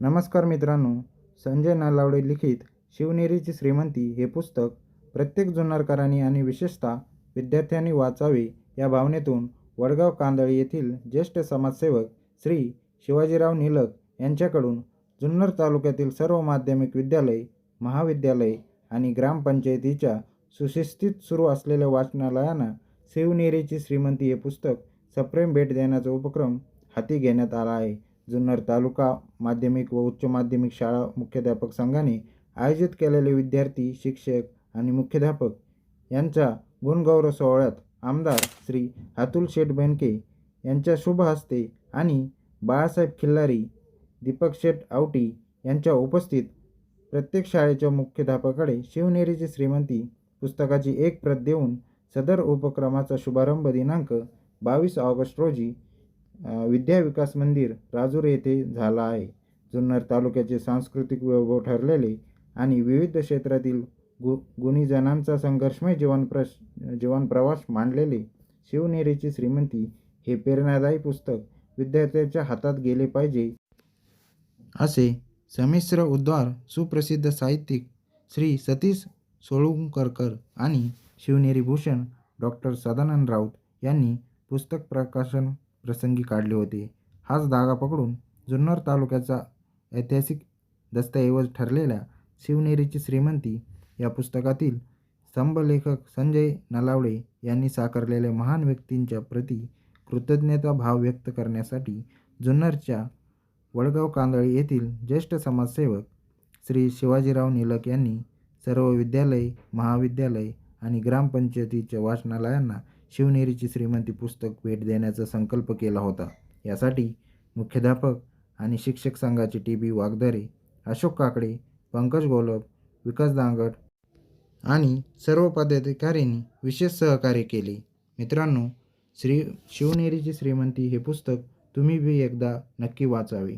नमस्कार मित्रांनो संजय नालावडे लिखित शिवनेरीची श्रीमंती हे पुस्तक प्रत्येक जुन्नरकरांनी आणि विशेषतः विद्यार्थ्यांनी वाचावे या भावनेतून वडगाव कांदळी येथील ज्येष्ठ समाजसेवक श्री शिवाजीराव निलक यांच्याकडून जुन्नर तालुक्यातील सर्व माध्यमिक विद्यालय महाविद्यालय आणि ग्रामपंचायतीच्या सुशिस्तीत सुरू असलेल्या वाचनालयांना शिवनेरीची श्रीमंती हे पुस्तक सप्रेम भेट देण्याचा उपक्रम हाती घेण्यात आला आहे. जुन्नर तालुका माध्यमिक व उच्च माध्यमिक शाळा मुख्याध्यापक संघाने आयोजित केलेले विद्यार्थी शिक्षक आणि मुख्याध्यापक यांच्या गुणगौरव सोहळ्यात आमदार श्री अतुल शेठ बेनके यांच्या शुभ हस्ते आणि बाळासाहेब खिल्लारी दीपक शेठ आवटी यांच्या उपस्थित प्रत्येक शाळेच्या मुख्याध्यापकाकडे शिवनेरीची श्रीमंती पुस्तकाची एक प्रत देऊन सदर उपक्रमाचा शुभारंभ दिनांक बावीस ऑगस्ट रोजी विद्या विकास मंदिर राजूर येथे झाला आहे. जुन्नर तालुक्याचे सांस्कृतिक वैभव ठरलेले आणि विविध क्षेत्रातील गु गुणीजनांचा संघर्षमय जीवन प्रश जीवन प्रवास मांडलेले शिवनेरीची श्रीमंती हे प्रेरणादायी पुस्तक विद्यार्थ्याच्या हातात गेले पाहिजे. असे समिश्र उद्वार सुप्रसिद्ध साहित्यिक श्री सतीश सोळुंकरकर आणि शिवनेरी भूषण डॉक्टर सदानंद राऊत यांनी पुस्तक प्रकाशन प्रसंगी काढले होते. हाच धागा पकडून जुन्नर तालुक्याचा ऐतिहासिक दस्तऐवज ठरलेल्या शिवनेरीची श्रीमंती या पुस्तकातील स्तंभलेखक संजय नलावडे यांनी साकारलेल्या महान व्यक्तींच्या प्रती कृतज्ञता भाव व्यक्त करण्यासाठी जुन्नरच्या वडगाव कांदळी येथील ज्येष्ठ समाजसेवक श्री शिवाजीराव निलक यांनी सर्व विद्यालय महाविद्यालय आणि ग्रामपंचायतीच्या वाचनालयांना शिवनेरीची श्रीमंती पुस्तक भेट देण्याचा संकल्प केला होता. यासाठी मुख्याध्यापक आणि शिक्षक संघाचे टी बी वागदरे अशोक काकडे पंकज गोलब विकास दांगट आणि सर्व पदाधिकाऱ्यांनी विशेष सहकार्य केले. मित्रांनो श्री शिवनेरीची श्रीमंती हे पुस्तक तुम्ही बी एकदा नक्की वाचावे.